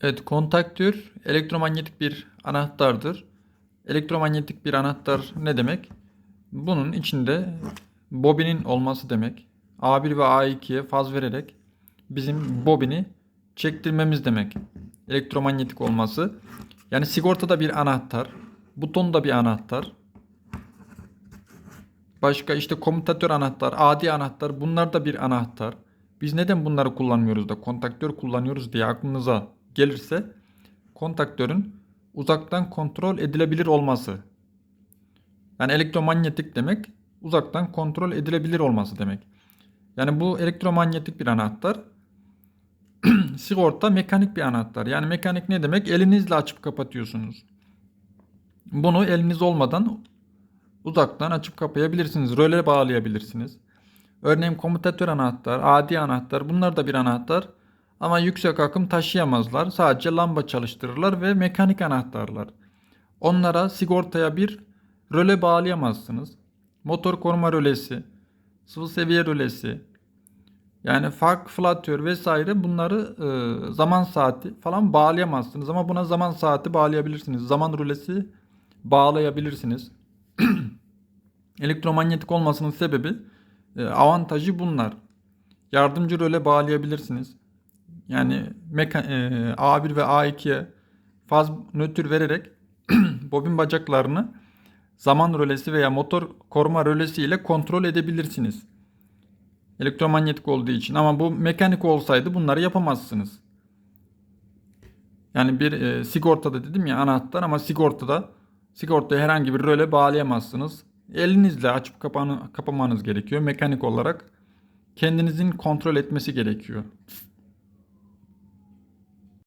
Evet, kontaktör elektromanyetik bir anahtardır. Elektromanyetik bir anahtar ne demek? Bunun içinde bobinin olması demek. A1 ve A2'ye faz vererek bizim bobini çektirmemiz demek. Elektromanyetik olması. Yani sigortada bir anahtar, buton da bir anahtar. Başka işte komutatör anahtar, adi anahtar bunlar da bir anahtar. Biz neden bunları kullanmıyoruz da kontaktör kullanıyoruz diye aklınıza gelirse kontaktörün uzaktan kontrol edilebilir olması. Yani elektromanyetik demek uzaktan kontrol edilebilir olması demek. Yani bu elektromanyetik bir anahtar. Sigorta mekanik bir anahtar. Yani mekanik ne demek? Elinizle açıp kapatıyorsunuz. Bunu eliniz olmadan uzaktan açıp kapayabilirsiniz. Röle bağlayabilirsiniz. Örneğin komutatör anahtar, adi anahtar bunlar da bir anahtar. Ama yüksek akım taşıyamazlar. Sadece lamba çalıştırırlar ve mekanik anahtarlar. Onlara sigortaya bir röle bağlayamazsınız. Motor koruma rölesi, sıvı seviye rölesi, yani fark flatör vesaire bunları e, zaman saati falan bağlayamazsınız. Ama buna zaman saati bağlayabilirsiniz. Zaman rölesi bağlayabilirsiniz. Elektromanyetik olmasının sebebi e, avantajı bunlar. Yardımcı röle bağlayabilirsiniz. Yani meka, e, A1 ve A2'ye faz nötr vererek bobin bacaklarını zaman rölesi veya motor koruma rölesi ile kontrol edebilirsiniz. Elektromanyetik olduğu için ama bu mekanik olsaydı bunları yapamazsınız. Yani bir e, sigortada dedim ya anahtar ama sigortada sigortaya herhangi bir röle bağlayamazsınız. Elinizle açıp kapanı, kapamanız gerekiyor. Mekanik olarak kendinizin kontrol etmesi gerekiyor.